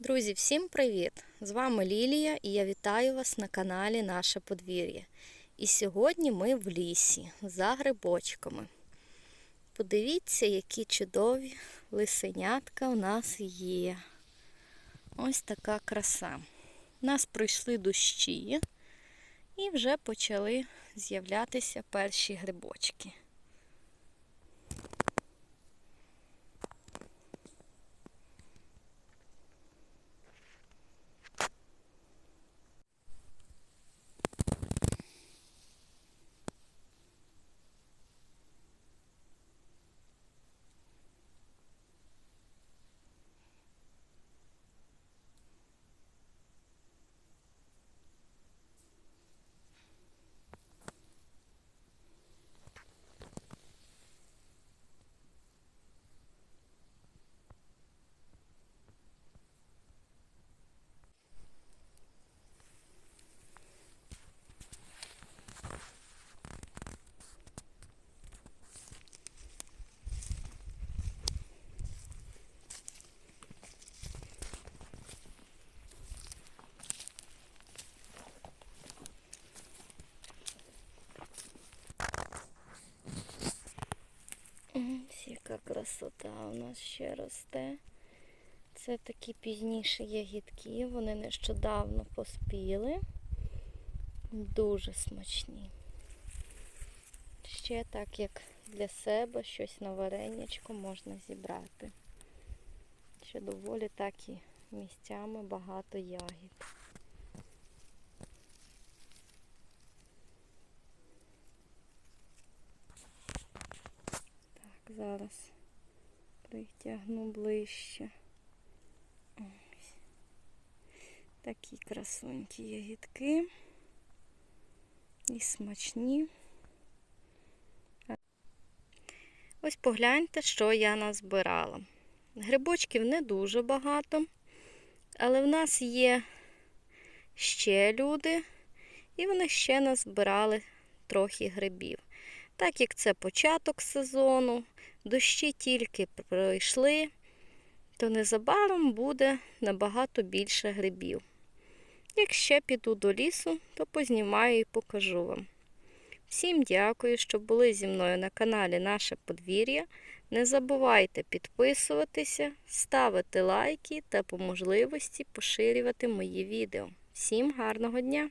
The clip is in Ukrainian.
Друзі, всім привіт! З вами Лілія і я вітаю вас на каналі Наше подвір'я. І сьогодні ми в лісі за грибочками. Подивіться, які чудові лисенятка у нас є. Ось така краса. У нас пройшли дощі і вже почали з'являтися перші грибочки. Ось яка красота у нас ще росте. Це такі пізніші ягідки, вони нещодавно поспіли. Дуже смачні. Ще так, як для себе щось на варенячко можна зібрати. Ще доволі так і місцями багато ягід. Так, зараз притягну ближче. Ось. Такі красунькі ягідки. І смачні. Ось погляньте, що я назбирала. Грибочків не дуже багато, але в нас є ще люди, і вони ще назбирали трохи грибів. Так як це початок сезону, дощі тільки пройшли, то незабаром буде набагато більше грибів. Як ще піду до лісу, то познімаю і покажу вам. Всім дякую, що були зі мною на каналі Наше подвір'я. Не забувайте підписуватися, ставити лайки та по можливості поширювати мої відео. Всім гарного дня!